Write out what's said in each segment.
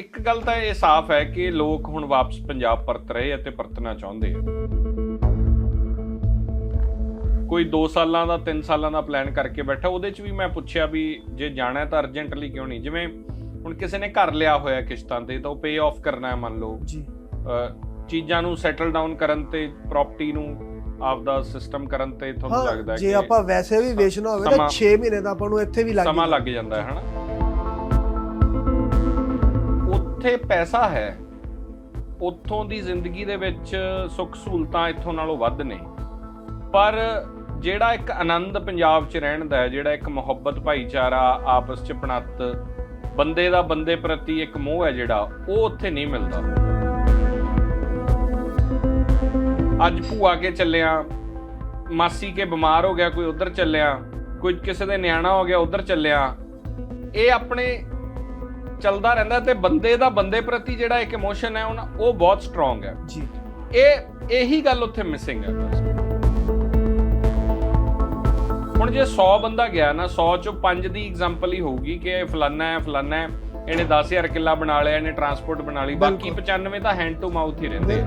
ਇੱਕ ਗੱਲ ਤਾਂ ਇਹ ਸਾਫ਼ ਹੈ ਕਿ ਲੋਕ ਹੁਣ ਵਾਪਸ ਪੰਜਾਬ ਪਰਤ ਰਹੇ ਅਤੇ ਪਰਤਣਾ ਚਾਹੁੰਦੇ ਆ। ਕੋਈ 2 ਸਾਲਾਂ ਦਾ 3 ਸਾਲਾਂ ਦਾ ਪਲਾਨ ਕਰਕੇ ਬੈਠਾ ਉਹਦੇ 'ਚ ਵੀ ਮੈਂ ਪੁੱਛਿਆ ਵੀ ਜੇ ਜਾਣਾ ਤਾਂ ਅਰਜੈਂਟਲੀ ਕਿਉਂ ਨਹੀਂ? ਜਿਵੇਂ ਹੁਣ ਕਿਸੇ ਨੇ ਘਰ ਲਿਆ ਹੋਇਆ ਕਿਸ਼ਤਾਂ ਤੇ ਤਾਂ ਉਹ ਪੇ ਆਫ ਕਰਨਾ ਹੈ ਮੰਨ ਲਓ। ਜੀ। ਚੀਜ਼ਾਂ ਨੂੰ ਸੈਟਲ ਡਾਊਨ ਕਰਨ ਤੇ ਪ੍ਰਾਪਰਟੀ ਨੂੰ ਆਪਦਾ ਸਿਸਟਮ ਕਰਨ ਤੇ ਤੁਹਾਨੂੰ ਲੱਗਦਾ ਹਾਂ ਜੇ ਆਪਾਂ ਵੈਸੇ ਵੀ ਵੇਚਣਾ ਹੋਵੇ ਤਾਂ ਸਮਾਂ- 6 ਮਹੀਨੇ ਦਾ ਆਪਾਂ ਨੂੰ ਇੱਥੇ ਵੀ ਲੱਗ ਸਮਾਂ। ਲੱਗ ਜਾਂਦਾ ਹੈ ਹਨਾ? ਉੱਥੇ ਪੈਸਾ ਹੈ, ਉੱਥੋਂ ਦੀ ਜ਼ਿੰਦਗੀ ਦੇ ਵਿੱਚ ਸੁੱਖ ਸਹੂਲਤਾਂ ਇੱਥੋਂ ਨਾਲੋਂ ਵੱਧ ਨੇ। ਪਰ ਜਿਹੜਾ ਇੱਕ ਆਨੰਦ ਪੰਜਾਬ 'ਚ ਰਹਿਣ ਦਾ ਹੈ, ਜਿਹੜਾ ਇੱਕ ਮੁਹੱਬਤ, ਭਾਈਚਾਰਾ, ਆਪਸ 'ਚ ਪਣਤ ਬੰਦੇ ਦਾ ਬੰਦੇ ਪ੍ਰਤੀ ਇੱਕ ਮੋਹ ਹੈ ਜਿਹੜਾ, ਉਹ ਉੱਥੇ ਨਹੀਂ ਮਿਲਦਾ। ਅੱਜ ਭੂਆ ਕੇ ਚੱਲਿਆ, ਮਾਸੀ ਕੇ ਬਿਮਾਰ ਹੋ ਗਿਆ, ਕੋਈ ਉਧਰ ਚੱਲਿਆ, ਕੋਈ ਕਿਸੇ ਦੇ ਨਿਆਣਾ ਹੋ ਗਿਆ, ਉਧਰ ਚੱਲਿਆ, ਇਹ ਆਪਣੇ ਚੱਲਦਾ ਰਹਿੰਦਾ ਤੇ ਬੰਦੇ ਦਾ ਬੰਦੇ ਪ੍ਰਤੀ ਜਿਹੜਾ ਇੱਕ ਇਮੋਸ਼ਨ ਹੈ ਉਹ ਬਹੁਤ ਸਟਰੋਂਗ ਹੈ। ਜੀ। ਇਹ ਇਹੀ ਗੱਲ ਉੱਥੇ ਮਿਸਿੰਗ ਹੈ। ਹੁਣ ਜੇ 100 ਬੰਦਾ ਗਿਆ ਨਾ 100 ਚੋਂ 5 ਦੀ ਐਗਜ਼ਾਮਪਲ ਹੀ ਹੋਊਗੀ ਕਿ ਇਹ ਫਲਾਨਾ ਹੈ ਫਲਾਨਾ ਹੈ ਇਹਨੇ 10000 ਕਿੱਲਾ ਬਣਾ ਲਿਆ ਇਹਨੇ ਟਰਾਂਸਪੋਰਟ ਬਣਾ ਲਈ ਬਾਕੀ 95 ਤਾਂ ਹੈਂਡ ਟੂ ਮਾਊਥ ਹੀ ਰਹਿੰਦੇ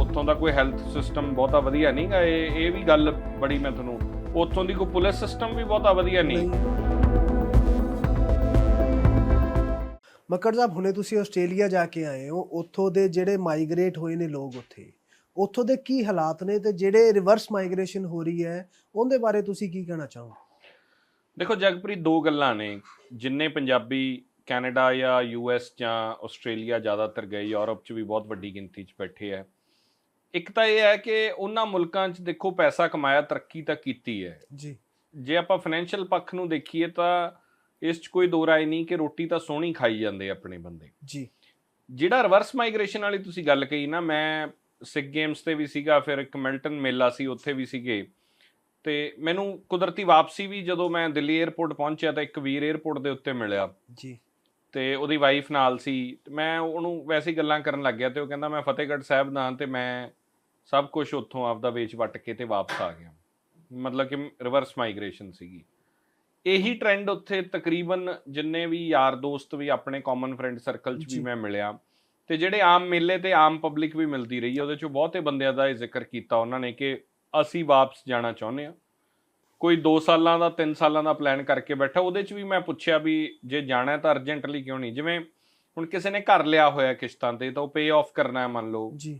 ਉੱਥੋਂ ਦਾ ਕੋਈ ਹੈਲਥ ਸਿਸਟਮ ਬਹੁਤਾ ਵਧੀਆ ਨਹੀਂਗਾ ਇਹ ਇਹ ਵੀ ਗੱਲ ਬੜੀ ਮੈਂ ਤੁਹਾਨੂੰ ਉੱਥੋਂ ਦੀ ਕੋਈ ਪੁਲਿਸ ਸਿਸਟਮ ਵੀ ਬਹੁਤਾ ਵਧੀਆ ਨਹੀਂ। ਮੱਕੜ ਸਾਹਿਬ ਹੁਣੇ ਤੁਸੀਂ ਆਸਟ੍ਰੇਲੀਆ ਜਾ ਕੇ ਆਏ ਹੋ ਉੱਥੋਂ ਦੇ ਜਿਹੜੇ ਮਾਈਗ੍ਰੇਟ ਹੋਏ ਨੇ ਲੋਕ ਉੱਥੇ ਉੱਥੋਂ ਦੇ ਕੀ ਹਾਲਾਤ ਨੇ ਤੇ ਜਿਹੜੇ ਰਿਵਰਸ ਮਾਈਗ੍ਰੇਸ਼ਨ ਹੋ ਰਹੀ ਹੈ ਉਹਦੇ ਬਾਰੇ ਤੁਸੀਂ ਕੀ ਕਹਿਣਾ ਚਾਹੋ ਦੇਖੋ ਜਗਪ੍ਰੀਤ ਦੋ ਗੱਲਾਂ ਨੇ ਜਿੰਨੇ ਪੰਜਾਬੀ ਕੈਨੇਡਾ ਜਾਂ ਯੂਐਸ ਜਾਂ ਆਸਟ੍ਰੇਲੀਆ ਜ਼ਿਆਦਾਤਰ ਗਏ ਯੂਰਪ 'ਚ ਵੀ ਬਹੁਤ ਵੱਡੀ ਗਿਣਤੀ 'ਚ ਬੈਠੇ ਹੈ। ਇੱਕ ਤਾਂ ਇਹ ਹੈ ਕਿ ਉਹਨਾਂ ਮੁਲਕਾਂ 'ਚ ਦੇਖੋ ਪੈਸਾ ਕਮਾਇਆ ਤਰੱਕੀ ਤਾਂ ਕੀਤੀ ਹੈ। ਜੀ। ਜੇ ਆਪਾਂ ਫਾਈਨੈਂਸ਼ੀਅਲ ਪੱਖ ਨੂੰ ਦੇਖੀਏ ਤਾਂ ਇਸ 'ਚ ਕੋਈ ਦੋ ਰਾਏ ਨਹੀਂ ਕਿ ਰੋਟੀ ਤਾਂ ਸੋਹਣੀ ਖਾਈ ਜਾਂਦੇ ਆਪਣੇ ਬੰਦੇ। ਜੀ। ਜਿਹੜਾ ਰਿਵਰਸ ਮਾਈਗ੍ਰੇਸ਼ਨ ਵਾਲੀ ਤੁਸੀਂ ਗੱਲ ਕਹੀ ਨਾ ਮੈਂ ਸਿਕ ਗੇਮਸ ਤੇ ਵੀ ਸੀਗਾ ਫਿਰ ਇੱਕ ਮਿਲਟਨ ਮੇਲਾ ਸੀ ਉੱਥੇ ਵੀ ਸੀਗੇ। ਤੇ ਮੈਨੂੰ ਕੁਦਰਤੀ ਵਾਪਸੀ ਵੀ ਜਦੋਂ ਮੈਂ ਦਿੱਲੀ 에ਅਰਪੋਰਟ ਪਹੁੰਚਿਆ ਤਾਂ ਇੱਕ ਵੀਰ 에ਅਰਪੋਰਟ ਦੇ ਉੱਤੇ ਮਿਲਿਆ। ਜੀ। ਤੇ ਉਹਦੀ ਵਾਈਫ ਨਾਲ ਸੀ। ਮੈਂ ਉਹਨੂੰ ਵੈਸੇ ਗੱਲਾਂ ਕਰਨ ਲੱਗ ਗਿਆ ਤੇ ਉਹ ਕਹਿੰਦਾ ਮੈਂ ਫਤਿਹਗੜ੍ਹ ਸਾਹਿਬ ਦਾ ਹਾਂ ਤੇ ਮੈਂ ਸਭ ਕੁਝ ਉੱਥੋਂ ਆਪਦਾ ਵੇਚ ਵੱਟ ਕੇ ਤੇ ਵਾਪਸ ਆ ਗਿਆ। ਮਤਲਬ ਕਿ ਰਿਵਰਸ ਮਾਈਗ੍ਰੇਸ਼ਨ ਸੀਗੀ। ਇਹੀ ਟ੍ਰੈਂਡ ਉੱਥੇ ਤਕਰੀਬਨ ਜਿੰਨੇ ਵੀ ਯਾਰ ਦੋਸਤ ਵੀ ਆਪਣੇ ਕਾਮਨ ਫਰੈਂਡ ਸਰਕਲ 'ਚ ਵੀ। ਮੈਂ ਮਿਲਿਆ ਤੇ ਜਿਹੜੇ ਆਮ ਮੇਲੇ ਤੇ ਆਮ ਪਬਲਿਕ ਵੀ ਮਿਲਦੀ ਰਹੀ ਹੈ, ਉਹਦੇ 'ਚੋਂ ਬਹੁਤੇ ਬੰਦਿਆਂ ਦਾ ਇਹ ਜ਼ਿਕਰ ਕੀਤਾ ਉਹਨਾਂ ਨੇ ਕਿ ਅਸੀਂ ਵਾਪਸ ਜਾਣਾ ਚਾਹੁੰਦੇ ਹਾਂ। ਕੋਈ 2 ਸਾਲਾਂ ਦਾ 3 ਸਾਲਾਂ ਦਾ ਪਲਾਨ ਕਰਕੇ ਬੈਠਾ ਉਹਦੇ 'ਚ ਵੀ ਮੈਂ ਪੁੱਛਿਆ ਵੀ ਜੇ ਜਾਣਾ ਤਾਂ ਅਰਜੈਂਟਲੀ ਕਿਉਂ ਨਹੀਂ? ਜਿਵੇਂ ਹੁਣ ਕਿਸੇ ਨੇ ਘਰ ਲਿਆ ਹੋਇਆ ਕਿਸ਼ਤਾਂ ਤੇ ਤਾਂ ਉਹ ਪੇ ਆਫ ਕਰਨਾ ਹੈ ਮੰਨ ਲਓ। ਜੀ।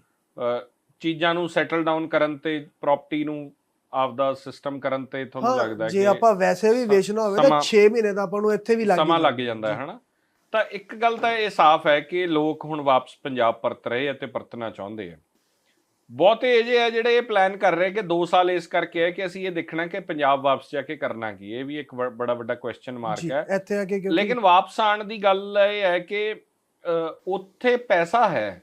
ਚੀਜ਼ਾਂ ਨੂੰ ਸੈਟਲ ਡਾਊਨ ਕਰਨ ਤੇ ਪ੍ਰਾਪਰਟੀ ਨੂੰ ਆਪਦਾ ਸਿਸਟਮ ਕਰਨ ਤੇ ਤੁਹਾਨੂੰ ਹਾਂ ਲੱਗਦਾ ਜੇ ਕਿ ਆਪਾਂ ਵੈਸੇ ਵੀ ਵੇਚਣਾ ਹੋਵੇ ਤਾਂ ਸਮਾਂ- 6 ਮਹੀਨੇ ਦਾ ਆਪਾਂ ਨੂੰ ਇੱਥੇ ਵੀ ਲੱਗ ਸਮਾਂ ਲੱਗ ਜਾਂਦਾ ਹੈ ਹਨਾ? ਤਾਂ ਇੱਕ ਗੱਲ ਤਾਂ ਇਹ ਸਾਫ਼ ਹੈ ਕਿ ਲੋਕ ਹੁਣ ਵਾਪਸ ਪੰਜਾਬ ਪਰਤ ਰਹੇ ਅਤੇ ਪਰਤਣਾ ਚਾਹੁੰਦੇ ਆ। ਬਹੁਤੇ ਇਹ ਜੇ ਆ ਜਿਹੜੇ ਇਹ ਪਲਾਨ ਕਰ ਰਹੇ ਕਿ 2 ਸਾਲ ਇਸ ਕਰਕੇ ਹੈ ਕਿ ਅਸੀਂ ਇਹ ਦੇਖਣਾ ਕਿ ਪੰਜਾਬ ਵਾਪਸ ਜਾ ਕੇ ਕਰਨਾ ਕੀ ਹੈ। ਇਹ ਵੀ ਇੱਕ ਬੜਾ ਵੱਡਾ ਕੁਐਸਚਨ ਜੀ ਮਾਰਕ ਹੈ। ਇੱਥੇ ਆ ਕੇ ਕਿਉਂਕਿ ਲੇਕਿਨ ਵਾਪਸ ਆਉਣ ਦੀ ਗੱਲ ਇਹ ਹੈ ਕਿ ਉੱਥੇ ਪੈਸਾ ਹੈ।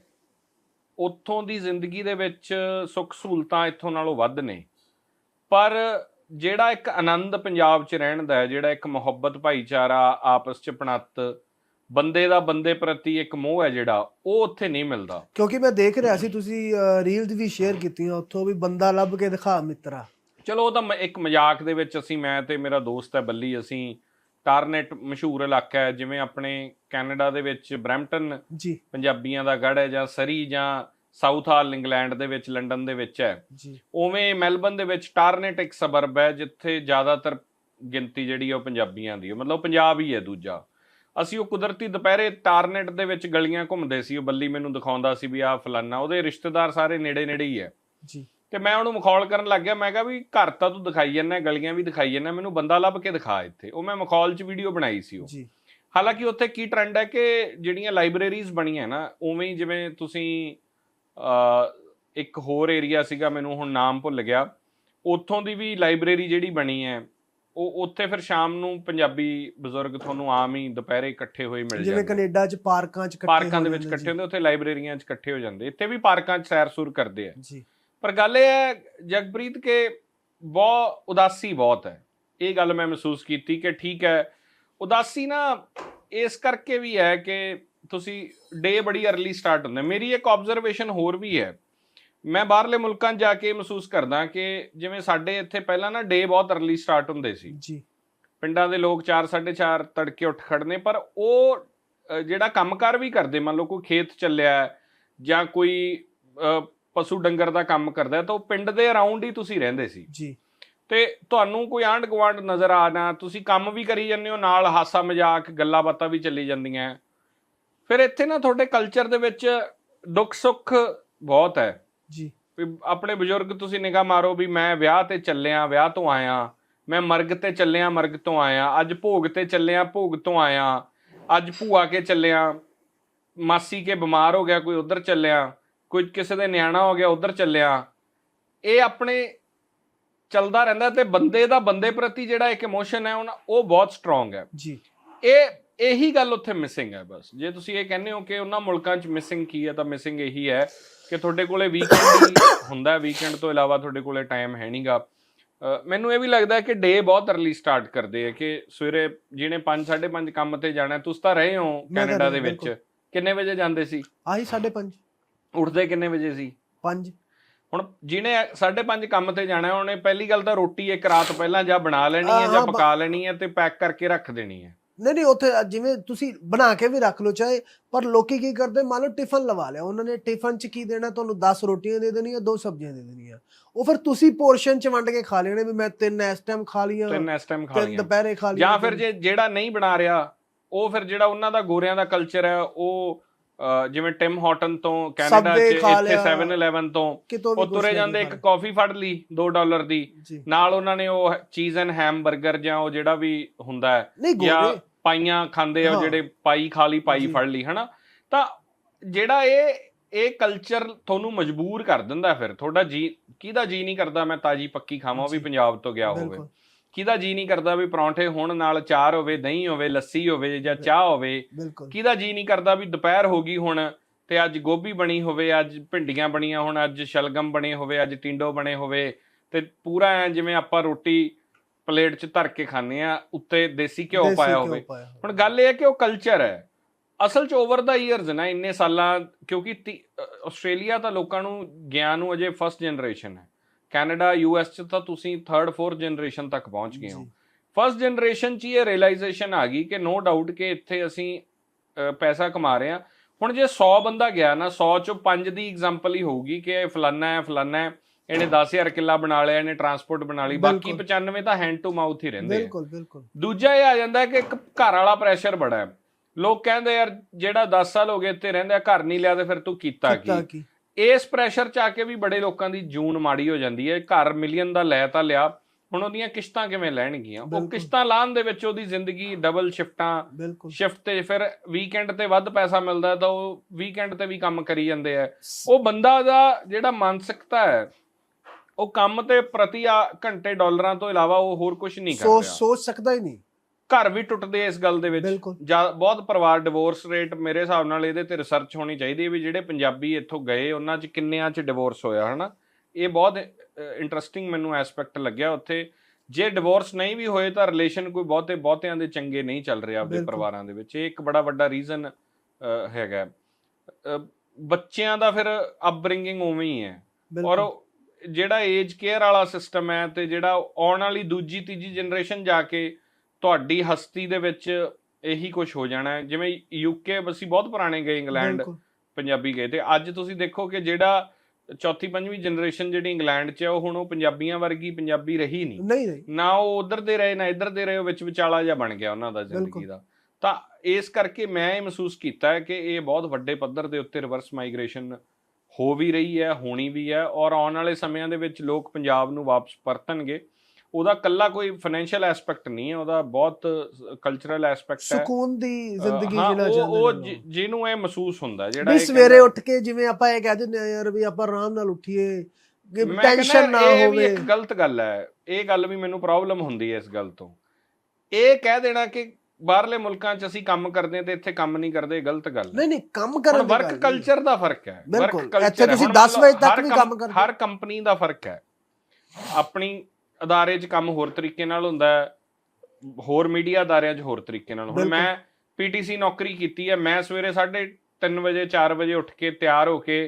ਉੱਥੋਂ ਦੀ ਜ਼ਿੰਦਗੀ ਦੇ ਵਿੱਚ ਸੁੱਖ ਸਹੂਲਤਾਂ ਇੱਥੋਂ ਨਾਲੋਂ ਵੱਧ ਨੇ। ਪਰ ਜਿਹੜਾ ਇੱਕ ਆਨੰਦ ਪੰਜਾਬ 'ਚ ਰਹਿਣ ਦਾ ਹੈ ਜਿਹੜਾ ਇੱਕ ਮੁਹੱਬਤ ਭਾਈਚਾਰਾ ਆਪਸ 'ਚ ਪਣਤ ਬੰਦੇ ਦਾ ਬੰਦੇ ਪ੍ਰਤੀ ਇੱਕ ਮੋਹ ਹੈ ਜਿਹੜਾ ਉਹ ਉੱਥੇ ਨਹੀਂ ਮਿਲਦਾ। ਕਿਉਂਕਿ ਮੈਂ ਦੇਖ ਰਿਹਾ ਸੀ ਤੁਸੀਂ ਰੀਲਸ ਵੀ ਸ਼ੇਅਰ ਕੀਤੀਆਂ ਉੱਥੋਂ ਵੀ ਬੰਦਾ ਲੱਭ ਕੇ ਦਿਖਾ ਮਿੱਤਰਾ। ਚਲੋ ਉਹ ਤਾਂ ਇੱਕ ਮਜ਼ਾਕ ਦੇ ਵਿੱਚ ਅਸੀਂ ਮੈਂ ਤੇ ਮੇਰਾ ਦੋਸਤ ਹੈ ਬੱਲੀ ਅਸੀਂ ਟਾਰਨੇਟ ਮਸ਼ਹੂਰ ਇਲਾਕਾ ਹੈ ਜਿਵੇਂ ਆਪਣੇ ਕੈਨੇਡਾ ਦੇ ਵਿੱਚ ਬਰੈਂਪਟਨ ਜੀ। ਪੰਜਾਬੀਆਂ ਦਾ ਗੜ ਹੈ ਜਾਂ ਸਰੀ ਜਾਂ ਸਾਊਥ ਹਾਲ ਇੰਗਲੈਂਡ ਦੇ ਵਿੱਚ ਲੰਡਨ ਦੇ ਵਿੱਚ ਹੈ। ਜੀ। ਉਵੇਂ ਮੈਲਬਨ ਦੇ ਵਿੱਚ ਟਾਰਨੇਟ ਇੱਕ ਸਬਰਬ ਹੈ ਜਿੱਥੇ ਜ਼ਿਆਦਾਤਰ ਗਿਣਤੀ ਜਿਹੜੀ ਉਹ ਪੰਜਾਬੀਆਂ ਦੀ ਹੈ ਮਤਲਬ ਪੰਜਾਬ ਹੀ ਹੈ ਦੂਜਾ। ਅਸੀਂ ਉਹ ਕੁਦਰਤੀ ਦੁਪਹਿਰੇ ਟਾਰਨੇਟ ਦੇ ਵਿੱਚ ਗਲੀਆਂ ਘੁੰਮਦੇ ਸੀ। ਉਹ ਬੱਲੀ ਮੈਨੂੰ ਦਿਖਾਉਂਦਾ ਸੀ ਵੀ ਆਹ ਫਲਾਨਾ ਉਹਦੇ ਰਿਸ਼ਤੇਦਾਰ ਸਾਰੇ ਨੇੜੇ ਨੇੜੇ ਹੀ ਹੈ। ਜੀ। ਤੇ ਮੈਂ ਉਹਨੂੰ ਮਖੌਲ ਕਰਨ ਲੱਗ ਗਿਆ। ਮੈਂ ਕਿਹਾ ਵੀ ਘਰ ਤਾਂ ਤੂੰ ਦਿਖਾਈ ਜਾਂਦਾ ਗਲੀਆਂ ਵੀ ਦਿਖਾਈ ਜਾਂਦਾ ਮੈਨੂੰ ਬੰਦਾ ਲੱਭ ਕੇ ਦਿਖਾ ਇੱਥੇ। ਉਹ ਮੈਂ ਮਖੌਲ 'ਚ ਵੀਡੀਓ ਬਣਾਈ ਸੀ ਉਹ। ਜੀ। ਹਾਲਾਂਕਿ ਉੱਥੇ ਕੀ ਟ੍ਰੈਂਡ ਹੈ ਕਿ ਜਿਹੜੀਆਂ ਲਾਇਬ੍ਰੇਰੀਜ਼ ਬਣੀਆਂ ਨਾ ਉਵੇਂ ਹੀ ਜਿਵੇਂ ਤੁਸੀਂ ਇੱਕ ਹੋਰ ਏਰੀਆ ਸੀਗਾ ਮੈਨੂੰ ਹੁਣ ਨਾਮ ਭੁੱਲ ਗਿਆ। ਉੱਥੋਂ ਦੀ ਵੀ ਲਾਇਬ੍ਰੇਰੀ ਜਿਹੜੀ ਬਣੀ ਹੈ ਉਹ ਉੱਥੇ ਫਿਰ ਸ਼ਾਮ ਨੂੰ ਪੰਜਾਬੀ ਬਜ਼ੁਰਗ ਤੁਹਾਨੂੰ ਆਮ ਹੀ ਦੁਪਹਿਰੇ ਇਕੱਠੇ ਹੋਏ ਮਿਲ ਜਿਵੇਂ ਜਾਂਦੇ। ਕੈਨੇਡਾ 'ਚ ਪਾਰਕਾਂ 'ਚ ਇਕੱਠੇ ਪਾਰਕਾਂ ਦੇ ਵਿੱਚ ਇਕੱਠੇ ਹੁੰਦੇ ਉੱਥੇ ਲਾਇਬ੍ਰੇਰੀਆਂ 'ਚ ਇਕੱਠੇ ਹੋ ਜਾਂਦੇ। ਇੱਥੇ ਵੀ ਪਾਰਕਾਂ 'ਚ ਸੈਰ ਸੂਰ ਕਰਦੇ ਆ। ਜੀ। ਪਰ ਗੱਲ ਇਹ ਹੈ ਜਗਪ੍ਰੀਤ ਕਿ ਬਹੁਤ ਉਦਾਸੀ ਬਹੁਤ ਹੈ। ਇਹ ਗੱਲ ਮੈਂ ਮਹਿਸੂਸ ਕੀਤੀ ਕਿ ਠੀਕ ਹੈ। ਉਦਾਸੀ ਨਾ ਇਸ ਕਰਕੇ ਵੀ ਹੈ ਕਿ ਤੁਸੀਂ ਡੇ ਬੜੀ अर्ਲੀ ਸਟਾਰਟ ਹੁੰਦਾ। ਮੇਰੀ ਇੱਕ ਆਬਜ਼ਰਵੇਸ਼ਨ ਹੋਰ ਵੀ ਹੈ। ਮੈਂ ਬਾਹਰਲੇ ਮੁਲਕਾਂ ਜਾ ਕੇ ਮਹਿਸੂਸ ਕਰਦਾ ਕਿ ਜਿਵੇਂ ਸਾਡੇ ਇੱਥੇ ਪਹਿਲਾਂ ਨਾ ਡੇ ਬਹੁਤ अर्ਲੀ ਸਟਾਰਟ ਹੁੰਦੇ ਸੀ। ਜੀ। ਪਿੰਡਾਂ ਦੇ ਲੋਕ 4:30 ਤੜਕੇ ਉੱਠ ਖੜਨੇ ਪਰ ਉਹ ਜਿਹੜਾ ਕੰਮਕਾਰ ਵੀ ਕਰਦੇ ਮੰਨ ਲਓ ਕੋਈ ਖੇਤ ਚੱਲਿਆ ਜਾਂ ਕੋਈ ਪਸ਼ੂ ਡੰਗਰ ਦਾ ਕੰਮ ਕਰਦਾ ਤਾਂ ਉਹ ਪਿੰਡ ਦੇ ਅਰਾਊਂਡ ਹੀ ਤੁਸੀਂ ਰਹਿੰਦੇ ਸੀ। ਜੀ। ਤੇ ਤੁਹਾਨੂੰ ਕੋਈ ਆਂਢ ਗਵਾਂਡ ਨਜ਼ਰ ਆਣਾ ਤੁਸੀਂ ਕੰਮ ਵੀ ਕਰੀ ਜਾਂਦੇ ਹੋ ਨਾਲ ਹਾਸਾ ਮਜ਼ਾਕ ਗੱਲਾਂ ਬਾਤਾਂ ਵੀ ਚੱਲੀ ਜਾਂਦੀਆਂ। ਫਿਰ ਇੱਥੇ ਨਾ ਤੁਹਾਡੇ ਕਲਚਰ ਦੇ ਵਿੱਚ ਦੁੱਖ ਸੁੱਖ ਬਹੁਤ ਹੈ। ਜੀ। ਵੀ ਆਪਣੇ ਬਜ਼ੁਰਗ ਤੁਸੀਂ ਨਿਗਾਹ ਮਾਰੋ ਵੀ ਮੈਂ ਵਿਆਹ ਤੇ ਚੱਲਿਆ ਵਿਆਹ ਤੋਂ ਆਇਆ। ਮੈਂ ਮਰਗ ਤੇ ਚੱਲਿਆ ਮਰਗ ਤੋਂ ਆਇਆ। ਅੱਜ ਭੋਗ ਤੇ ਚੱਲਿਆ ਭੋਗ ਤੋਂ ਆਇਆ। ਅੱਜ ਭੂਆ ਕੇ ਚੱਲਿਆ ਮਾਸੀ ਕੇ ਬਿਮਾਰ ਹੋ ਗਿਆ ਕੋਈ ਉਧਰ ਚੱਲਿਆ ਕੋਈ ਕਿਸੇ ਦੇ ਨਿਆਣਾ ਹੋ ਗਿਆ ਉਧਰ ਚੱਲਿਆ। ਇਹ ਆਪਣੇ ਚੱਲਦਾ ਰਹਿੰਦਾ ਤੇ ਬੰਦੇ ਦਾ ਬੰਦੇ ਪ੍ਰਤੀ ਜਿਹੜਾ ਇੱਕ ਇਮੋਸ਼ਨ ਹੈ ਉਹ ਬਹੁਤ ਸਟਰੋਂਗ ਹੈ। ਜੀ। ਇਹ ਇਹੀ ਗੱਲ ਉੱਥੇ ਮਿਸਿੰਗ ਹੈ ਬਸ। ਜੇ ਤੁਸੀਂ ਇਹ ਕਹਿੰਦੇ ਹੋ ਕਿ ਉਹਨਾਂ ਮੁਲਕਾਂ 'ਚ ਮਿਸਿੰਗ ਕੀ ਹੈ ਤਾਂ ਮਿਸਿੰਗ ਇਹੀ ਹੈ ਕਿ ਤੁਹਾਡੇ ਕੋਲੇ ਵੀਕਐਂਡ ਹੁੰਦਾ ਵੀਕਐਂਡ ਤੋਂ ਇਲਾਵਾ ਤੁਹਾਡੇ ਕੋਲੇ ਟਾਈਮ ਹੈ ਨਹੀਂਗਾ ਮੈਨੂੰ ਇਹ ਵੀ ਲੱਗਦਾ ਹੈ ਕਿ ਡੇ ਬਹੁਤ ਅਰਲੀ ਸਟਾਰਟ ਕਰਦੇ ਆ ਕਿ ਸਵੇਰੇ ਜਿਹਨੇ 5 5:30 ਕੰਮ ਤੇ ਜਾਣਾ ਤੁਸੀਂ ਤਾਂ ਰਹੇ ਹੋ ਕੈਨੇਡਾ ਦੇ ਵਿੱਚ। ਕਿੰਨੇ ਵਜੇ ਜਾਂਦੇ ਸੀ? ਆਹੀ 5:30 ਉੱਠਦੇ ਕਿੰਨੇ ਵਜੇ ਸੀ? 5 ਹੁਣ ਜਿਹਨੇ 5:30 ਕੰਮ ਤੇ ਜਾਣਾ ਉਹਨੇ ਪਹਿਲੀ ਗੱਲ ਤਾਂ ਰੋਟੀ ਇੱਕ ਰਾਤ ਪਹਿਲਾਂ ਜਾਂ ਬਣਾ ਲੈਣੀ ਹੈ ਜਾਂ ਪਕਾ ਲੈਣੀ ਹੈ ਤੇ ਪੈਕ ਕਰਕੇ ਰੱਖ ਦੇਣੀ ਹੈ। ਨਹੀਂ ਨਹੀਂ ਉੱਥੇ ਜਿਵੇਂ ਤੁਸੀਂ ਬਣਾ ਕੇ ਵੀ ਰੱਖ ਲਓ ਚਾਹੇ ਪਰ ਲੋਕੀ ਕੀ ਕਰਦੇ ਮੰਨ ਲਓ ਟਿਫਨ ਲਵਾ ਲਿਆ ਉਹਨਾਂ ਨੇ ਟਿਫਨ ਚ ਕੀ ਦੇਣਾ ਤੁਹਾਨੂੰ 10 ਰੋਟੀਆਂ ਦੇ ਦੇਣੀਆਂ ਦੋ ਸਬਜ਼ੀਆਂ ਦੇ ਦੇਣੀਆਂ। ਉਹ ਫਿਰ ਤੁਸੀਂ ਪੋਰਸ਼ਨ ਚ ਵੰਡ ਕੇ ਖਾ ਲੈਣੇ ਵੀ ਮੈਂ ਤਿੰਨ ਇਸ ਟਾਈਮ ਖਾ ਲੀਆਂ ਤਿੰਨ ਇਸ ਟਾਈਮ ਖਾ ਤਿੰਨ ਲਈਆਂ। ਦੁਪਹਿਰੇ ਖਾ ਲੀਆਂ ਜਾਂ ਫਿਰ ਜੇ ਜਿਹੜਾ ਨਹੀਂ ਬਣਾ ਰਿਹਾ ਉਹ ਫਿਰ ਜਿਹੜਾ ਉਹਨਾਂ ਦਾ ਗੋਰਿਆਂ ਦਾ ਕਲਚਰ ਹੈ ਉਹ ਜਿਵੇਂ ਟਿਮ ਹਾਟਨ ਤੋਂ ਕੈਨੇਡਾ 'ਚ ਇੱਥੇ ਲਿਆ। 7-11 ਤੋਂ ਉਹ ਤੁਰੇ ਲੈ ਜਾਂਦੇ ਇੱਕ ਕਾਫੀ ਫੜ ਲਈ 2 ਡਾਲਰ ਦੀ। ਨਾਲ ਉਹਨਾਂ ਨੇ ਉਹ ਚੀਜ਼ ਐਂਡ ਹੈਮਬਰਗਰ ਜਾਂ ਉਹ ਜਿਹੜਾ ਵੀ ਹੁੰਦਾ ਹੈ ਨਹੀਂ ਗੋਰੇ। ਪਾਈਆਂ ਖਾਂਦੇ ਆ। ਜਿਹੜੇ ਪਾਈ ਖਾ ਲਈ ਪਾਈ। ਫੜ ਲਈ ਹਨਾ ਤਾਂ ਜਿਹੜਾ ਇਹ ਇਹ ਕਲਚਰ ਤੁਹਾਨੂੰ ਮਜਬੂਰ ਕਰ ਦਿੰਦਾ ਫਿਰ ਤੁਹਾਡਾ ਜੀ ਕਿਹਦਾ ਜੀ ਨਹੀਂ ਕਰਦਾ ਮੈਂ ਤਾਜੀ ਪੱਕੀ ਖਾਵਾਂ ਉਹ ਵੀ। ਪੰਜਾਬ ਤੋਂ ਗਿਆ ਹੋਵੇ ਕਿਹਦਾ ਜੀ ਨਹੀਂ ਕਰਦਾ ਵੀ ਪਰੌਂਠੇ ਹੋਣ ਨਾਲ ਚਾਰ ਹੋਵੇ ਦਹੀਂ ਹੋਵੇ ਲੱਸੀ ਹੋਵੇ ਜਾਂ ਚਾਹ ਹੋਵੇ ਕਿਹਦਾ ਜੀ ਨਹੀਂ ਕਰਦਾ ਵੀ ਦੁਪਹਿਰ ਹੋ ਗਈ ਹੁਣ ਤੇ ਅੱਜ ਗੋਭੀ ਬਣੀ ਹੋਵੇ ਅੱਜ ਭਿੰਡੀਆਂ ਬਣੀਆਂ ਹੁਣ ਅੱਜ ਸ਼ਲਗਮ ਬਣੇ ਹੋਵੇ ਅੱਜ ਟਿੰਡੋ ਬਣੇ ਹੋਵੇ ਤੇ ਪੂਰਾ ਐ ਜਿਵੇਂ ਆਪਾਂ ਰੋਟੀ ਪਲੇਟ 'ਚ ਧਰ ਕੇ ਖਾਂਦੇ ਆ ਉੱਤੇ ਦੇਸੀ ਘਿਓ ਦੇਸੀ ਪਾਇਆ ਘਿਓ ਹੋਵੇ। ਪਾਇਆ ਹੋਵੇ। ਹੁਣ ਗੱਲ ਇਹ ਹੈ ਕਿ ਉਹ ਕਲਚਰ ਹੈ। ਅਸਲ 'ਚ ਓਵਰ ਦਾ ਇਅਰਸ ਨਾ ਇੰਨੇ ਸਾਲਾਂ ਕਿਉਂਕਿ ਤੀ- ਅ, ਆਸਟ੍ਰੇਲੀਆ ਤਾਂ ਲੋਕਾਂ ਨੂੰ ਗਿਆ ਨੂੰ ਅਜੇ ਫਸਟ ਜਨਰੇਸ਼ਨ ਹੈ। ਕੈਨੇਡਾ ਯੂਐਸ 'ਚ ਤਾਂ ਤੁਸੀਂ ਥਰਡ ਫੋਰਥ ਜਨਰੇਸ਼ਨ ਤੱਕ ਪਹੁੰਚ ਗਏ ਹੋ। ਜੀ। ਫਸਟ ਜਨਰੇਸ਼ਨ 'ਚ ਹੀ ਇਹ ਰਿਅਲਾਈਜੇਸ਼ਨ ਆ ਗਈ ਕਿ ਨੋ ਡਾਊਟ ਕਿ ਇੱਥੇ ਅਸੀਂ ਅ, ਪੈਸਾ ਕਮਾ ਰਹੇ ਹਾਂ। ਹੁਣ ਜੇ 100 ਬੰਦਾ ਗਿਆ ਨਾ 100 ਚੋਂ 5 ਦੀ ਐਗਜ਼ਾਮਪਲ ਹੀ ਹੋਊਗੀ ਕਿ ਇਹ ਫਲਾਨਾ ਹੈ ਫਲਾਨਾ ਹੈ। ਇਹਨੇ 10000 ਕਿੱਲਾ ਬਣਾ ਲਿਆ ਇਹਨੇ ਟਰਾਂਸਪੋਰਟ ਬਣਾ ਲਈ ਬਾਕੀ ਬਿਲਕੁਲ। 95 ਤਾਂ ਹੈਂਡ ਟੂ ਮਾਊਥ ਹੀ ਰਹਿੰਦੇ ਬਿਲਕੁਲ ਬਿਲਕੁਲ। ਦੂਜਾ ਇਹ ਆ ਜਾਂਦਾ ਕਿ ਇੱਕ ਘਰ ਵਾਲਾ ਪ੍ਰੈਸ਼ਰ ਬੜਾ ਹੈ। ਲੋਕ ਕਹਿੰਦੇ ਯਾਰ ਜਿਹੜਾ 10 ਸਾਲ ਹੋ ਗਏ ਇੱਥੇ ਰਹਿੰਦਾ ਘਰ ਨਹੀਂ ਲਿਆ ਤੇ ਫਿਰ ਤੂੰ ਕੀਤਾ ਕੀ? ਇਸ ਪ੍ਰੈਸ਼ਰ ਚ ਆ ਕੇ ਵੀ ਬੜੇ ਲੋਕਾਂ ਦੀ ਜੂਨ ਮਾੜੀ ਹੋ ਜਾਂਦੀ ਹੈ। ਘਰ ਮਿਲੀਅਨ ਦਾ ਲੈ ਤਾਂ ਲਿਆ ਹੁਣ ਉਹਦੀਆਂ ਕਿਸ਼ਤਾਂ ਕਿਵੇਂ ਲੈਣਗੀਆਂ? ਉਹ। ਕਿਸ਼ਤਾਂ ਲਾਉਣ ਦੇ ਵਿੱਚ ਉਹਦੀ ਜ਼ਿੰਦਗੀ ਡਬਲ ਸ਼ਿਫਟਾਂ ਸ਼ਿਫਟ ਤੇ ਫਿਰ ਵੀਕਐਂਡ ਤੇ ਵੱਧ ਪੈਸਾ ਮਿਲਦਾ ਤਾਂ ਉਹ ਵੀਕਐਂਡ ਤੇ ਵੀ ਕੰਮ ਕਰੀ ਜਾਂਦੇ ਆ। ਉਹ ਬੰਦਾ ਦਾ ਜਿਹੜਾ ਮਾਨਸਿਕਤਾ ਹੈ ਉਹ ਕੰਮ ਤੇ ਪ੍ਰਤੀ ਆ ਘੰਟੇ ਡਾਲਰਾਂ ਤੋਂ ਇਲਾਵਾ ਉਹ ਹੋਰ ਕੁਝ ਨਹੀਂ ਕਰ ਸੋਚ ਰਿਹਾ। ਸੋਚ ਸਕਦਾ ਹੀ ਨਹੀਂ। ਘਰ ਵੀ ਟੁੱਟਦੇ ਇਸ ਗੱਲ ਦੇ ਵਿੱਚ। ਬਿਲਕੁਲ। ਜਾਂ ਬਹੁਤ ਪਰਿਵਾਰ ਡਿਵੋਰਸ ਰੇਟ ਮੇਰੇ ਹਿਸਾਬ ਨਾਲ ਇਹਦੇ ਤੇ ਰਿਸਰਚ ਹੋਣੀ ਚਾਹੀਦੀ ਹੈ ਵੀ ਜਿਹੜੇ ਪੰਜਾਬੀ ਇੱਥੋਂ ਗਏ ਉਹਨਾਂ 'ਚ ਕਿੰਨਿਆਂ 'ਚ ਡਿਵੋਰਸ ਹੋਇਆ ਹਨਾ? ਇਹ ਬਹੁਤ ਇੰਟਰਸਟਿੰਗ ਮੈਨੂੰ ਐਸਪੈਕਟ ਲੱਗਿਆ ਉੱਥੇ। ਜੇ ਡਿਵੋਰਸ ਨਹੀਂ ਵੀ ਹੋਏ ਤਾਂ ਰਿਲੇਸ਼ਨ ਕੋਈ ਬਹੁਤੇ ਬਹੁਤਿਆਂ ਦੇ ਚੰਗੇ ਨਹੀਂ ਚੱਲ ਰਹੇ ਆਪਦੇ ਬਿਲਕੁਲ। ਪਰਿਵਾਰਾਂ ਦੇ ਵਿੱਚ। ਇਹ ਇੱਕ ਬੜਾ ਵੱਡਾ ਰੀਜ਼ਨ ਹੈਗਾ। ਅ, ਬੱਚਿਆਂ ਦਾ ਫਿਰ ਅਪਬ੍ਰਿੰਗਿੰਗ ਉਵੇਂ ਹੀ ਹੈ। ਔਰ ਬਿਲਕੁਲ। ਉਹ ਜਿਹੜਾ ਏਜ ਕੇਅਰ ਵਾਲਾ ਸਿਸਟਮ ਹੈ ਤੇ ਜਿਹੜਾ ਆਉਣ ਵਾਲੀ ਦੂਜੀ ਤੀਜੀ ਜਨਰੇਸ਼ਨ ਜਾ ਕੇ ਤੁਹਾਡੀ ਹਸਤੀ ਦੇ ਵਿੱਚ ਇਹੀ ਕੁਝ ਹੋ ਜਾਣਾ ਹੈ। ਜਿਵੇਂ ਯੂਕੇ ਅਸੀਂ ਬਹੁਤ ਪੁਰਾਣੇ ਗਏ ਇੰਗਲੈਂਡ ਪੰਜਾਬੀ ਗਏ ਤੇ ਅੱਜ ਤੁਸੀਂ ਦੇਖੋ ਕਿ ਜਿਹੜਾ ਚੌਥੀ ਪੰਜਵੀਂ ਜਨਰੇਸ਼ਨ ਜਿਹੜੀ ਇੰਗਲੈਂਡ 'ਚ ਹੈ ਉਹ ਹੁਣ ਉਹ ਪੰਜਾਬੀਆਂ ਵਰਗੀ ਪੰਜਾਬੀ ਰਹੀ ਨਹੀਂ। ਨਹੀਂ ਨਹੀਂ। ਨਾ ਉਹ ਉਧਰ ਦੇ ਰਹੇ ਨਾ ਇੱਧਰ ਦੇ ਰਹੇ ਉਹ ਵਿੱਚ ਵਿਚਾਲਾ ਜਿਹਾ ਬਣ ਗਿਆ ਉਹਨਾਂ ਦਾ ਜ਼ਿੰਦਗੀ। ਦਾ। ਤਾਂ ਇਸ ਕਰਕੇ ਮੈਂ ਇਹ ਮਹਿਸੂਸ ਕੀਤਾ ਹੈ ਕਿ ਇਹ ਬਹੁਤ ਵੱਡੇ ਪੱਧਰ ਦੇ ਉੱਤੇ ਰਿਵਰਸ ਮਾਈਗ੍ਰੇਸ਼ਨ ਹੋ ਵੀ ਰਹੀ ਹੈ ਹੋਣੀ ਵੀ ਹੈ ਔਰ ਆਉਣ ਵਾਲੇ ਸਮਿਆਂ ਦੇ ਵਿੱਚ ਲੋਕ ਪੰਜਾਬ ਨੂੰ ਵਾਪਸ ਪਰਤਣਗੇ। ਉਹਦਾ ਕੱਲਾ ਕੋਈ ਫਾਈਨੈਂਸ਼ੀਅਲ ਐਸਪੈਕਟ ਨਹੀਂ ਹੈ ਉਹਦਾ ਬਹੁਤ ਕਲਚਰਲ ਐਸਪੈਕਟ ਹੈ। ਸਕੂਨ ਦੀ ਜ਼ਿੰਦਗੀ ਹਾਂ, ਜੀਣਾ ਉਹ-। ਜਿਹਨੂੰ ਇਹ ਮਹਿਸੂਸ ਹੁੰਦਾ ਜਿਹੜਾ ਇਹ ਸਵੇਰੇ ਉੱਠ ਕੇ ਜਿਵੇਂ ਆਪਾਂ ਇਹ ਕਹਿ ਦਿੰਦੇ ਆ ਯਾਰ ਵੀ ਆਪਾਂ ਆਰਾਮ ਨਾਲ ਉੱਠੀਏ ਕਿ ਟੈਨਸ਼ਨ ਨਾ ਇਹ ਵੀ ਹੋਵੇ। ਇੱਕ ਗਲਤ ਗੱਲ ਹੈ ਇਹ ਗੱਲ ਵੀ ਮੈਨੂੰ ਪ੍ਰੋਬਲਮ ਹੁੰਦੀ ਹੈ ਇਸ ਗੱਲ ਤੋਂ। ਇਹ ਕਹਿ ਦੇਣਾ ਕਿ ਬਾਹਰਲੇ ਮੁਲਕਾਂ 'ਚ ਅਸੀਂ ਕੰਮ ਕਰਦੇ ਤੇ ਇੱਥੇ ਕੰਮ ਨਹੀਂ ਕਰਦੇ ਗਲਤ ਗੱਲ ਨਹੀਂ ਨਹੀਂ ਕੰਮ ਕਰਨ ਦੀ ਵਰਕ। ਕਲਚਰ ਦਾ ਫ਼ਰਕ ਹੈ ਬਿਲਕੁਲ। ਇੱਥੇ। ਤੁਸੀਂ ਹੁਣ 10 ਵਜੇ ਤੱਕ ਵੀ ਕੰਮ- ਕਰਦੇ। ਹਰ ਕੰਪਨੀ ਦਾ ਫ਼ਰਕ ਹੈ ਆਪਣੀ ਅਦਾਰੇ 'ਚ ਕੰਮ ਹੋਰ ਤਰੀਕੇ ਨਾਲ ਹੁੰਦਾ ਹੈ ਹੋਰ ਮੀਡੀਆ ਅਦਾਰਿਆਂ 'ਚ ਹੋਰ ਤਰੀਕੇ ਨਾਲ ਹੁਣ। ਮੈਂ ਪੀਟੀਸੀ ਨੌਕਰੀ ਕੀਤੀ ਹੈ ਮੈਂ ਸਵੇਰੇ 3:30 ਵਜੇ 4 ਵਜੇ ਉੱਠ ਕੇ ਤਿਆਰ ਹੋ ਕੇ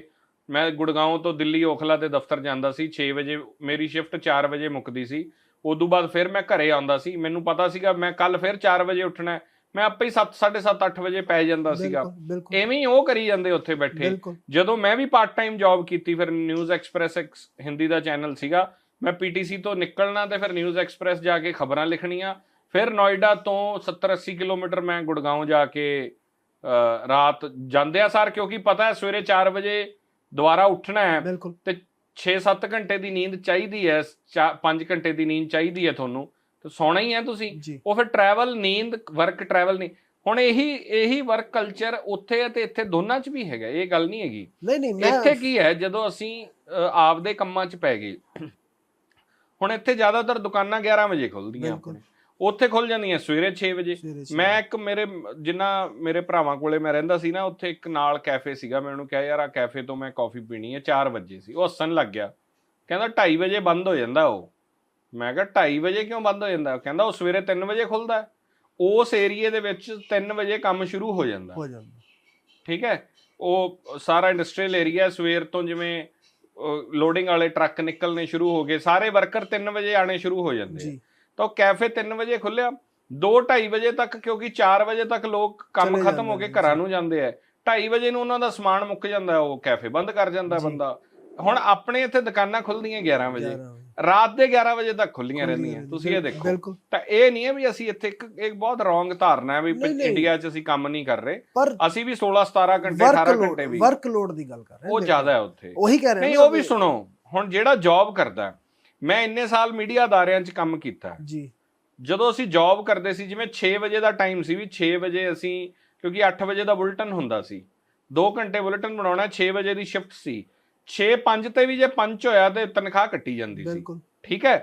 ਮੈਂ ਗੁੜਗਾਉਂ ਤੋਂ ਦਿੱਲੀ ਓਖਲਾ ਦੇ ਦਫ਼ਤਰ ਜਾਂਦਾ ਸੀ 6 ਵਜੇ ਮੇਰੀ ਸ਼ਿਫਟ 4 ਵਜੇ ਮੁੱਕਦੀ ਸੀ ਉਦੋਂ ਬਾਅਦ ਫਿਰ ਮੈਂ ਘਰੇ ਆਉਂਦਾ ਸੀ। ਮੈਨੂੰ ਪਤਾ ਸੀਗਾ ਮੈਂ ਕੱਲ ਫਿਰ 4 ਵਜੇ ਉੱਠਣਾ। ਮੈਂ ਆਪੇ ਹੀ 7 7:30 8 ਵਜੇ ਪੈ ਜਾਂਦਾ ਸੀਗਾ। ਐਵੇਂ ਹੀ ਉਹ ਕਰੀ ਜਾਂਦੇ ਉੱਥੇ ਬੈਠੇ। ਜਦੋਂ ਮੈਂ ਵੀ ਪਾਰਟ ਟਾਈਮ ਜੌਬ ਕੀਤੀ ਫਿਰ ਨਿਊਜ਼ ਐਕਸਪ੍ਰੈਸ ਇੱਕ ਹਿੰਦੀ ਦਾ ਚੈਨਲ ਸੀਗਾ। ਮੈਂ ਪੀਟੀਸੀ ਤੋਂ ਨਿਕਲਣਾ ਤੇ ਫਿਰ ਨਿਊਜ਼ ਐਕਸਪ੍ਰੈਸ ਜਾ ਕੇ ਖਬਰਾਂ ਲਿਖਣੀਆਂ। ਫਿਰ ਨੋਇਡਾ ਤੋਂ 70 80 ਕਿਲੋਮੀਟਰ ਮੈਂ ਗੁੜਗਾਉਂ ਜਾ ਕੇ ਰਾਤ ਜਾਂਦਿਆ ਸਾਰ ਕਿਉਂਕਿ ਪਤਾ ਹੈ ਸਵੇਰੇ 4 ਵਜੇ ਦੁਬਾਰਾ ਉੱਠਣਾ ਹੈ। ਤੇ 6-7 ਘੰਟੇ ਦੀ ਨੀਂਦ ਚਾਹੀਦੀ ਹੈ 5 ਘੰਟੇ ਦੀ ਨੀਂਦ ਚਾਹੀਦੀ ਹੈ ਤੁਹਾਨੂੰ ਤੇ ਸੌਣਾ ਹੀ ਹੈ ਤੁਸੀਂ। ਉਹ ਫਿਰ ਟਰੈਵਲ ਨੀਂਦ ਵਰਕ ਟਰੈਵਲ ਨਹੀਂ ਹੁਣ ਇਹੀ ਇਹੀ ਵਰਕ ਕਲਚਰ ਉੱਥੇ ਤੇ ਇੱਥੇ ਦੋਨਾਂ 'ਚ ਵੀ ਹੈਗਾ ਇਹ ਗੱਲ ਨਹੀਂ ਹੈਗੀ। ਨਹੀਂ ਨਹੀਂ ਮੈਂ ਇੱਥੇ ਕੀ ਹੈ ਜਦੋਂ ਅਸੀਂ ਆਪਦੇ ਕੰਮਾਂ 'ਚ ਪੈ ਗਏ ਹੁਣ ਇੱਥੇ ਜ਼ਿਆਦਾਤਰ ਦੁਕਾਨਾਂ 11 ਵਜੇ ਖੁੱਲਦੀਆਂ। ਆਪਣੇ। ਉੱਥੇ ਖੁੱਲ ਜਾਂਦੀਆਂ ਸਵੇਰੇ 6 ਵਜੇ। ਸਵੇਰੇ ਛੇ ਮੈਂ ਇੱਕ ਮੇਰੇ ਜਿੰਨਾ ਮੇਰੇ ਭਰਾਵਾਂ ਕੋਲੇ ਮੈਂ ਰਹਿੰਦਾ ਸੀ ਨਾ ਉੱਥੇ ਇੱਕ ਨਾਲ ਕੈਫੇ ਸੀਗਾ। ਮੈਂ ਉਹਨੂੰ ਕਿਹਾ ਯਾਰ ਆ ਕੈਫੇ ਤੋਂ ਮੈਂ ਕਾਫੀ ਪੀਣੀ ਹੈ। 4 ਵਜੇ ਸੀ। ਉਹ ਹੱਸਣ ਲੱਗ ਗਿਆ। ਕਹਿੰਦਾ 2:30 ਵਜੇ ਬੰਦ ਹੋ ਜਾਂਦਾ ਉਹ। ਮੈਂ ਕਿਹਾ 2:30 ਵਜੇ ਕਿਉਂ ਬੰਦ ਹੋ ਜਾਂਦਾ? ਉਹ ਕਹਿੰਦਾ ਉਹ ਸਵੇਰੇ 3 ਵਜੇ ਖੁੱਲਦਾ ਹੈ। ਉਸ ਏਰੀਏ ਦੇ ਵਿੱਚ 3 ਵਜੇ ਕੰਮ ਸ਼ੁਰੂ ਹੋ ਜਾਂਦਾ ਹੋ। ਜਾਂਦਾ। ਠੀਕ ਹੈ? ਉਹ ਸਾਰਾ ਇੰਡਸਟਰੀਅਲ ਏਰੀਆ ਸਵੇਰ ਤੋਂ ਜਿਵੇਂ ਲੋਡਿੰਗ ਵਾਲੇ ਟਰੱਕ ਨਿਕਲਣੇ ਸ਼ੁਰੂ ਹੋ ਗਏ। ਸਾਰੇ ਵਰਕਰ 3 ਵਜੇ ਆਣੇ ਸ਼ੁਰੂ ਹੋ ਜਾਂਦੇ ਆ। ਜੀ। ਤਾਂ ਉਹ ਕੈਫੇ 3 ਵਜੇ ਖੁੱਲਿਆ 2:30 ਵਜੇ ਤੱਕ ਕਿਉਂਕਿ 4 ਵਜੇ ਤੱਕ ਲੋਕ ਕੰਮ ਖਤਮ ਹੋ ਕੇ ਘਰਾਂ ਨੂੰ ਜਾਂਦੇ ਆ। 2:30 ਵਜੇ ਨੂੰ ਉਹਨਾਂ ਦਾ ਸਮਾਨ ਮੁੱਕ ਜਾਂਦਾ ਉਹ ਕੈਫੇ ਬੰਦ ਕਰ ਜਾਂਦਾ। ਬੰਦਾ। ਹੁਣ ਆਪਣੇ ਇੱਥੇ ਦੁਕਾਨਾਂ ਖੁੱਲਦੀਆਂ 11 ਵਜੇ। 11 ਵਜੇ। ਰਾਤ ਦੇ 11 ਵਜੇ ਤੱਕ ਖੁੱਲੀਆਂ ਰਹਿੰਦੀਆਂ। ਤੁਸੀਂ ਇਹ ਦੇਖੋ। ਤਾਂ ਇਹ ਨਹੀਂ ਹੈ ਵੀ ਅਸੀਂ ਇੱਥੇ ਇੱਕ ਇੱਕ ਬਹੁਤ ਰੋਂਗ ਧਾਰਨਾ ਹੈ ਵੀ। ਇੰਡੀਆ 'ਚ ਅਸੀਂ ਕੰਮ ਨਹੀਂ ਕਰ ਰਹੇ। ਅਸੀਂ ਵੀ 16 17 ਘੰਟੇ 18 ਘੰਟੇ ਵੀ। ਵਰਕ ਲੋਡ ਦੀ ਗੱਲ ਕਰ ਰਹੇ ਉਹ ਜ਼ਿਆਦਾ ਹੈ ਉੱਥੇ। ਉਹੀ ਕਹਿ ਰਹੇ ਨਹੀਂ ਉਹ ਵੀ ਸੁਣੋ। ਹੁਣ ਜਿਹੜਾ ਜੌਬ ਕਰਦਾ ਮੈਂ ਇੰਨੇ ਸਾਲ ਮੀਡੀਆ ਅਦਾਰਿਆਂ 'ਚ ਕੰਮ ਕੀਤਾ। ਜੀ। ਜਦੋਂ ਅਸੀਂ ਜੌਬ ਕਰਦੇ ਸੀ ਜਿਵੇਂ 6 ਵਜੇ ਦਾ ਟਾਈਮ ਸੀ ਵੀ 6 ਵਜੇ ਅਸੀਂ ਕਿਉਂਕਿ 8 ਵਜੇ ਦਾ ਬੁਲਟਨ ਹੁੰਦਾ ਸੀ 2 ਘੰਟੇ ਬੁਲਟਨ ਬਣਾਉਣਾ 6 ਵਜੇ ਦੀ ਸ਼ਿਫਟ ਸੀ। 6 5 ਤੇ ਵੀ ਜੇ 5 ਹੋਇਆ ਤੇ ਤਨਖਾਹ ਕੱਟੀ ਜਾਂਦੀ ਸੀ। ਠੀਕ ਹੈ?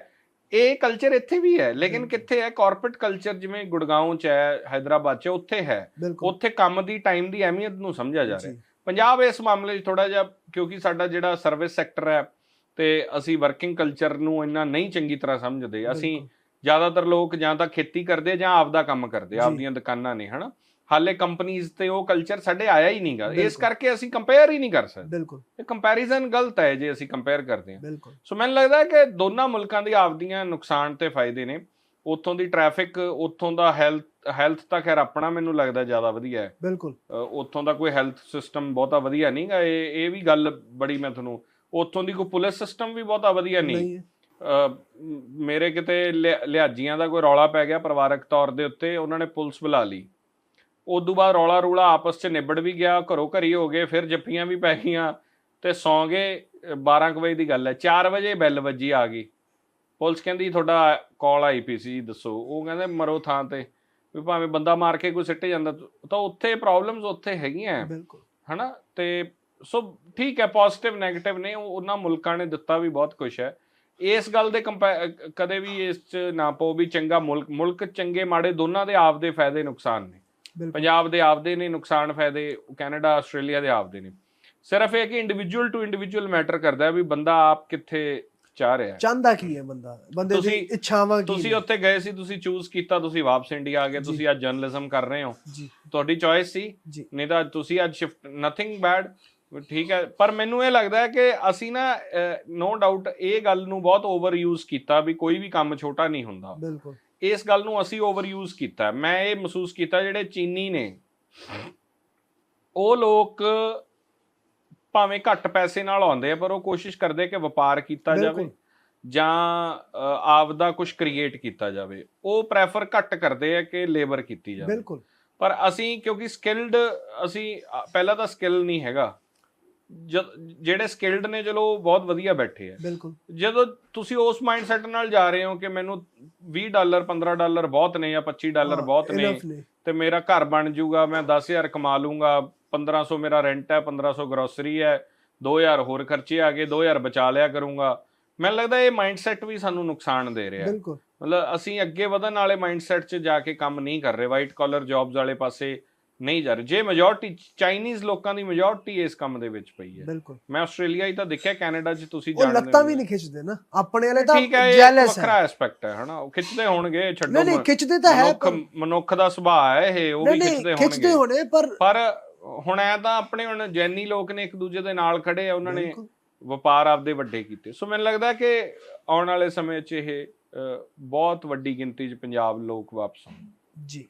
ਇਹ ਕਲਚਰ ਇੱਥੇ ਵੀ ਹੈ ਲੇਕਿਨ ਕਿੱਥੇ ਹੈ? ਕਾਰਪੋਰੇਟ ਕਲਚਰ ਜਿਵੇਂ ਗੁੜਗਾਉਂ ਚ ਹੈ ਹైదరాబాద్ ਚ ਉੱਥੇ ਹੈ। ਉੱਥੇ ਕੰਮ ਦੀ ਟਾਈਮ ਦੀ ਅਹਿਮੀਅਤ ਨੂੰ ਸਮਝਿਆ ਜਾ ਰਿਹਾ ਪੰਜਾਬ ਇਸ ਮਾਮਲੇ 'ਚ ਥੋੜਾ ਜਿਹਾ ਕਿਉਂਕਿ ਸਾਡਾ ਜਿਹੜਾ ਸਰਵਿਸ ਸੈਕਟਰ ਹੈ ਤੇ ਅਸੀਂ ਵਰਕਿੰਗ ਕਲਚਰ ਨੂੰ ਇੰਨਾ ਨਹੀਂ ਚੰਗੀ ਤਰ੍ਹਾਂ ਸਮਝਦੇ। ਅਸੀਂ। ਜ਼ਿਆਦਾਤਰ ਲੋਕ ਜਾਂ ਤਾਂ ਖੇਤੀ ਕਰਦੇ ਜਾਂ ਆਪਦਾ ਕੰਮ ਕਰਦੇ। ਆਪਦੀਆਂ ਦੁਕਾਨਾਂ ਨੇ ਹਨਾ? ਹਾਲੇ ਕੰਪਨੀਆਂ ਤੇ ਉਹ ਕਲਚਰ ਸਾਡੇ ਆਇਆ ਹੀ ਨਹੀਂਗਾ। ਇਸ। ਕਰਕੇ ਅਸੀਂ ਕੰਪੇਅਰ ਹੀ ਨਹੀਂ ਕਰ ਸਕਦੇ। ਬਿਲਕੁਲ। ਇਹ ਕੰਪੈਰੀਜ਼ਨ ਗਲਤ ਹੈ ਜੇ ਅਸੀਂ ਕੰਪੇਅਰ ਕਰਦੇ ਹਾਂ। ਬਿਲਕੁਲ। ਸੋ ਮੈਨੂੰ ਲੱਗਦਾ ਹੈ ਕਿ ਦੋਨਾਂ ਮੁਲਕਾਂ ਦੀ ਆਪਦੀਆਂ ਨੁਕਸਾਨ ਤੇ ਫਾਇਦੇ ਨੇ। ਉੱਥੋਂ ਦੀ ਟ੍ਰੈਫਿਕ ਉੱਥੋਂ ਦਾ ਹੈਲਥ ਹੈਲਥ ਤਾਂ ਖੈਰ ਆਪਣਾ ਮੈਨੂੰ ਲੱਗਦਾ ਜ਼ਿਆਦਾ ਵਧੀਆ ਹੈ। ਬਿਲਕੁਲ। ਉੱਥੋਂ ਦਾ ਕੋਈ ਹੈਲਥ ਸਿਸਟਮ ਬਹੁਤਾ ਵਧੀਆ ਨਹੀਂਗਾ। ਇਹ ਇਹ ਵੀ ਗੱਲ ਬੜੀ ਮੈਂ ਤੁਹਾਨੂੰ ਉੱਥੋਂ ਦੀ ਕੋਈ ਪੁਲਿਸ ਸਿਸਟਮ ਵੀ ਬਹੁਤਾ ਵਧੀਆ ਨਹੀਂ। ਮੇਰੇ ਕਿਤੇ ਲਿਆ- ਲਿਹਾਜ਼ੀਆਂ ਦਾ ਕੋਈ ਰੌਲਾ ਪੈ ਗਿਆ ਪਰਿਵਾਰਕ ਤੌਰ ਦੇ ਉੱਤੇ ਉਹਨਾਂ ਨੇ ਪੁਲਿਸ ਬੁਲਾ ਲਈ। ਉਦੋਂ ਬਾਅਦ ਰੌਲਾ ਰੂਲਾ ਆਪਸ 'ਚ ਨਿਬੜ ਵੀ ਗਿਆ ਘਰੋਂ ਘਰੀ ਹੋ ਗਏ ਫਿਰ ਜੱਫੀਆਂ ਵੀ ਪੈ ਗਈਆਂ ਤੇ ਸੌਂ ਗਏ ਅ, 12 ਕੁ ਵਜੇ ਦੀ ਗੱਲ ਹੈ। 4 ਵਜੇ ਬੈਲ ਵੱਜੀ ਆ ਗਈ। ਪੁਲਿਸ ਕਹਿੰਦੀ ਤੁਹਾਡਾ ਕਾਲ ਆਈ ਪਈ ਸੀ ਦੱਸੋ। ਉਹ ਕਹਿੰਦੇ ਮਰੋ ਥਾਂ ਤੇ ਵੀ ਭਾਵੇਂ ਬੰਦਾ ਮਾਰ ਕੇ ਕੋਈ ਸਿੱਟ ਜਾਂਦਾ ਤਾਂ ਉੱਥੇ ਪ੍ਰੋਬਲਮਸ ਉੱਥੇ ਹੈਗੀਆਂ। ਬਿਲਕੁਲ। ਹਨਾ? ਤੇ ਸੋ ਠੀਕ ਹੈ ਪੋਜ਼ਿਟਿਵ 네ਗੇਟਿਵ ਨੇ ਉਹ- ਉਹਨਾਂ ਮੁਲਕਾਂ ਨੇ ਦਿੱਤਾ ਵੀ ਬਹੁਤ ਕੁਝ ਹੈ। ਇਸ ਗੱਲ ਦੇ ਕਦੇ ਵੀ ਇਸ ਚ ਨਾ ਪਾਓ ਵੀ ਚੰਗਾ ਮੁਲਕ ਮੁਲਕ ਚੰਗੇ ਮਾੜੇ ਦੋਨਾਂ ਦੇ ਆਪਦੇ ਫਾਇਦੇ ਨੁਕਸਾਨ ਨੇ। ਪੰਜਾਬ ਦੇ ਆਪਦੇ ਨੇ ਨੁਕਸਾਨ ਫਾਇਦੇ ਕੈਨੇਡਾ ਆਸਟ੍ਰੇਲੀਆ ਦੇ ਆਪਦੇ ਨੇ। ਸਿਰਫ ਇਹ ਕਿ ਇੰਡੀਵਿਜੂਅਲ ਟੂ ਇੰਡੀਵਿਜੂਅਲ ਮੈਟਰ ਕਰਦਾ ਹੈ ਵੀ ਬੰਦਾ ਆਪ ਕਿੱਥੇ ਚਾਹ ਰਿਹਾ ਹੈ। ਚਾਹੁੰਦਾ ਕੀ ਹੈ ਬੰਦਾ? ਬੰਦੇ ਦੀ ਇੱਛਾਵਾਂ ਕੀ ਤੁਸੀਂ? ਉੱਥੇ ਗਏ ਸੀ ਤੁਸੀਂ ਚੂਜ਼ ਕੀਤਾ ਤੁਸੀਂ ਵਾਪਸ ਇੰਡੀਆ ਆ ਗਏ। ਤੁਸੀਂ ਅੱਜ ਜਰਨਲਿਜ਼ਮ ਕਰ ਰਹੇ ਹੋ। ਤੁਹਾਡੀ ਚੋਇਸ ਸੀ। ਨਹੀਂ ਤਾਂ ਤੁਸੀਂ ਅੱਜ ਸ਼ਿਫਟ ਨਥਿੰਗ ਬੈਡ ਠੀਕ ਹੈ ਪਰ ਮੈਨੂੰ ਇਹ ਲੱਗਦਾ ਹੈ ਕਿ ਅਸੀਂ ਨਾ ਨੋ ਡਾਊਟ ਇਹ ਗੱਲ ਨੂੰ ਬਹੁਤ ਓਵਰ ਯੂਜ਼ ਕੀਤਾ ਵੀ ਕੋਈ ਵੀ ਕੰਮ ਛੋਟਾ ਨਹੀਂ ਹੁੰਦਾ। ਬਿਲਕੁਲ। ਇਸ ਗੱਲ ਨੂੰ ਅਸੀਂ ਓਵਰ ਯੂਜ਼ ਕੀਤਾ। ਮੈਂ ਇਹ ਮਹਿਸੂਸ ਕੀਤਾ ਜਿਹੜੇ ਚੀਨੀ ਨੇ ਉਹ ਲੋਕ ਭਾਵੇਂ ਘੱਟ ਪੈਸੇ ਨਾਲ ਆਉਂਦੇ ਆ ਪਰ ਉਹ ਕੋਸ਼ਿਸ਼ ਕਰਦੇ ਕਿ ਵਪਾਰ ਕੀਤਾ ਜਾਵੇ। ਜਾਂ ਅ, ਆਪਦਾ ਕੁਝ ਕ੍ਰੀਏਟ ਕੀਤਾ ਜਾਵੇ। ਉਹ ਪ੍ਰੈਫਰ ਘੱਟ ਕਰਦੇ ਆ ਕਿ ਲੇਬਰ ਕੀਤੀ ਜਾਵੇ। ਬਿਲਕੁਲ। ਪਰ ਅਸੀਂ ਕਿਉਂਕਿ ਸਕਿਲਡ ਅਸੀਂ ਪਹਿਲਾਂ ਤਾਂ ਸਕਿੱਲ ਨਹੀਂ ਹੈਗਾ। ਜਿਹੜੇ ਸਕਿਲਡ ਨੇ ਚਲੋ ਉਹ ਬਹੁਤ ਵਧੀਆ ਬੈਠੇ ਆ। ਬਿਲਕੁਲ। ਜਦੋਂ ਤੁਸੀਂ ਉਸ ਮਾਈਂਡਸੈਟ ਨਾਲ ਜਾ ਰਹੇ ਹੋ ਕਿ ਮੈਨੂੰ 20 ਡਾਲਰ 15 ਡਾਲਰ ਬਹੁਤ ਨੇ ਜਾਂ 25 ਡਾਲਰ ਬਹੁਤ ਨੇ ਤੇ ਮੇਰਾ ਘਰ ਬਣ ਜਾਊਗਾ ਮੈਂ 10000 ਕਮਾ ਲੂੰਗਾ 1500 ਮੇਰਾ ਰੈਂਟ ਹੈ 1500 ਗਰੋਸਰੀ ਹੈ 2000 ਹੋਰ ਖਰਚੇ ਆ ਗਏ 2000 ਬਚਾ ਲਿਆ ਕਰੂੰਗਾ। ਮੈਨੂੰ ਲੱਗਦਾ ਇਹ ਮਾਈਂਡਸੈਟ ਵੀ ਸਾਨੂੰ ਨੁਕਸਾਨ ਦੇ ਰਿਹਾ। ਬਿਲਕੁਲ। ਮਤਲਬ ਅਸੀਂ ਅੱਗੇ ਵਧਣ ਵਾਲੇ ਮਾਈਂਡਸੈਟ 'ਚ ਜਾ ਕੇ ਕੰਮ ਨਹੀਂ ਕਰ ਰਹੇ ਵਾਈਟ ਕਾਲਰ ਜੌਬਸ ਵਾਲੇ ਪਾਸੇ ਨਹੀਂ ਜਾ ਰਹੇ। ਜੇ ਮੈਜੋਰਟੀ ਚਾਈਨੀਜ਼ ਲੋਕਾਂ ਦੀ ਮੈਜੋਰਟੀ ਇਸ ਕੰਮ ਦੇ ਵਿੱਚ ਪਈ ਹੈ। ਬਿਲਕੁਲ। ਮੈਂ ਆਸਟ੍ਰੇਲੀਆ ਹੀ ਤਾਂ ਦੇਖਿਆ ਕੈਨੇਡਾ 'ਚ ਤੁਸੀਂ ਉਹ ਜਾਣਦੇ ਲੱਤਾਂ ਹੋ। ਵੀ ਨਹੀਂ ਖਿੱਚਦੇ ਨਾ। ਆਪਣੇ ਵਾਲੇ ਤਾਂ ਠੀਕ ਹੈ ਜੈਲਸ ਵੱਖਰਾ ਐਸਪੈਕਟ ਹੈ ਹਨਾ? ਉਹ ਖਿੱਚਦੇ ਹੋਣਗੇ ਛੱਡੋ ਨਹੀਂ ਨਹੀਂ ਖਿੱਚਦੇ ਤਾਂ ਹੈ ਮਨੁੱਖ ਦਾ ਸੁਭਾਅ ਹੈ ਇਹ ਉਹ ਵੀ ਨਹੀਂ ਖਿੱਚਦੇ ਖਿੱਚਦੇ ਹੋਣਗੇ। ਹੋਣੇ ਪਰ ਪਰ ਹੁਣ ਐ ਤਾਂ ਆਪਣੇ ਹੁਣ ਜੈਨੀ ਲੋਕ ਨੇ ਇੱਕ ਦੂਜੇ ਦੇ ਨਾਲ ਖੜੇ ਆ ਉਹਨਾਂ ਨੇ ਵਪਾਰ ਆਪਦੇ ਵੱਡੇ ਕੀਤੇ। ਸੋ ਮੈਨੂੰ ਲੱਗਦਾ ਕਿ ਆਉਣ ਵਾਲੇ ਸਮੇਂ 'ਚ ਇਹ ਬਹੁਤ ਵੱਡੀ ਗਿਣਤੀ 'ਚ ਪੰਜਾਬ ਲੋਕ ਵਾਪਸ ਆਉਣ ਜੀ।